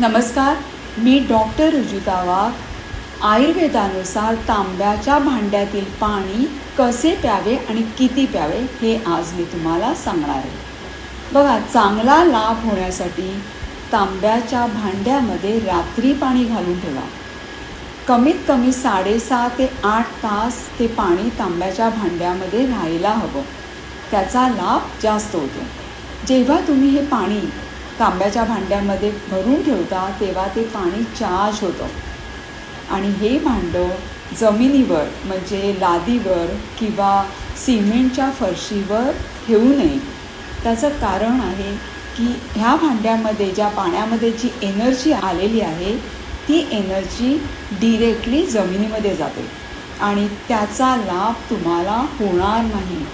नमस्कार मी डॉक्टर रुजुता वाघ. आयुर्वेदानुसार तांब्याच्या भांड्यातील पाणी कसे प्यावे आणि किती प्यावे हे आज मी तुम्हाला सांगणार आहे. बघा चांगला लाभ होण्यासाठी तांब्याच्या भांड्यामध्ये रात्री पाणी घालून ठेवा. कमीत कमी साडेसहा ते आठ तास ते पाणी तांब्याच्या भांड्यामध्ये राहायला हवं. त्याचा लाभ जास्त होतो. जेव्हा तुम्ही हे पाणी तांब्याच्या भांड्यामध्ये भरून ठेवता तेव्हा ते पाणी चार्ज होतं. आणि हे भांडं जमिनीवर म्हणजे लादीवर किंवा सिमेंटच्या फरशीवर ठेवू नये. त्याचं कारण आहे की ह्या भांड्यामध्ये ज्या पाण्यामध्ये जी एनर्जी आलेली आहे ती एनर्जी डिरेक्टली जमिनीमध्ये जाते. आणि त्याचा लाभ तुम्हाला होणार नाही.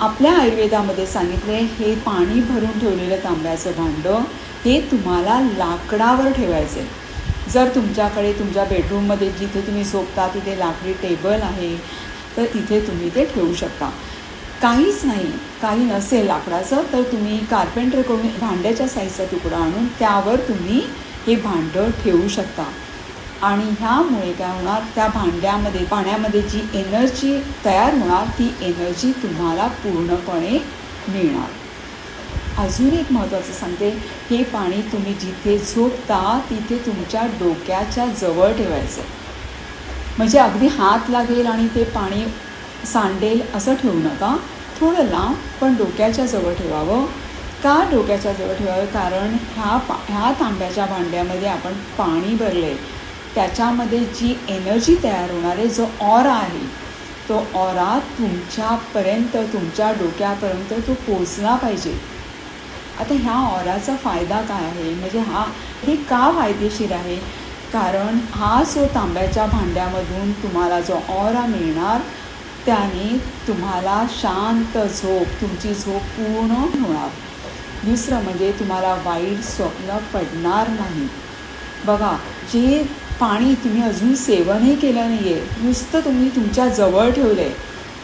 आपल्या आयुर्वेदामध्ये सांगितले हे पाणी भरून ठेवलेलं तांब्याचं भांडं हे तुम्हाला लाकडावर ठेवायचं आहे जर तुमच्याकडे तुमच्या बेडरूममध्ये जिथे तुम्ही झोपता तिथे लाकडी टेबल आहे तर तिथे तुम्ही ते ठेवू शकता. काहीच नाही काही नसेल लाकडाचं तर तुम्ही कार्पेंटरकडून भांड्याच्या साईजचा तुकडा आणून त्यावर तुम्ही हे भांडं ठेवू शकता. आणि ह्यामुळे काय होणार? त्या भांड्यामध्ये पाण्यामध्ये जी एनर्जी तयार होणार ती एनर्जी तुम्हाला पूर्णपणे मिळणार. अजून एक महत्त्वाचं सांगते. हे पाणी तुम्ही जिथे झोपता तिथे तुमच्या डोक्याच्या जवळ ठेवायचं. म्हणजे अगदी हात लागेल आणि ते पाणी सांडेल असं ठेवू नका. थोडं लांब पण डोक्याच्या जवळ ठेवावं. का डोक्याच्या जवळ ठेवावं? कारण ह्या पा ह्या तांब्याच्या भांड्यामध्ये आपण पाणी भरले आहे त्याच्यामध्ये जी एनर्जी तयार होणारे जो ऑरा आहे तो ऑरा तुमच्यापर्यंत तुमच्या डोक्यापर्यंत तो पोचला पाहिजे. आता ह्या ऑराचा फायदा काय आहे? म्हणजे हा हे का फायदेशीर आहे? कारण हा जो तांब्याच्या भांड्यामधून तुम्हाला जो ऑरा मिळणार त्याने तुम्हाला शांत झोप तुमची झोप पूर्ण होणार. दुसरं म्हणजे तुम्हाला वाईट स्वप्न पडणार नाही. बघा जे पाणी तुम्ही अजून सेवनही केलं नाही आहे नुसतं तुम्ही तुमच्या जवळ ठेवलं आहे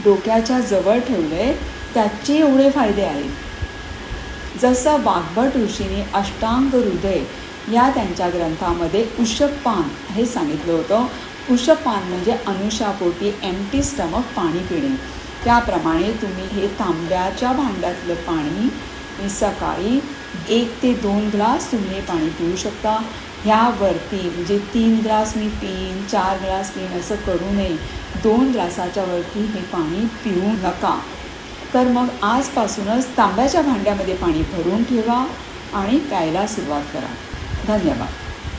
डोक्याच्या जवळ ठेवलं आहे त्याचे एवढे फायदे आहेत. जसं वाघभट ऋषीने अष्टांग हृदय या त्यांच्या ग्रंथामध्ये उषपान हे सांगितलं होतं. उषपान म्हणजे अनुषापोटी एमटी स्टमक पाणी पिणे. त्याप्रमाणे तुम्ही हे तांब्याच्या भांड्यातलं पाणी सकाळी एक ते दोन ग्लास तुम्ही हे पाणी पिऊ शकता. ह्यावरती म्हणजे तीन ग्लास मी पिईन चार ग्लास पिईन असं करू नये. दोन ग्लासाच्या वरती हे पाणी पिऊ नका. तर मग आजपासूनच तांब्याच्या भांड्यामध्ये पाणी भरून ठेवा आणि प्यायला सुरुवात करा. धन्यवाद.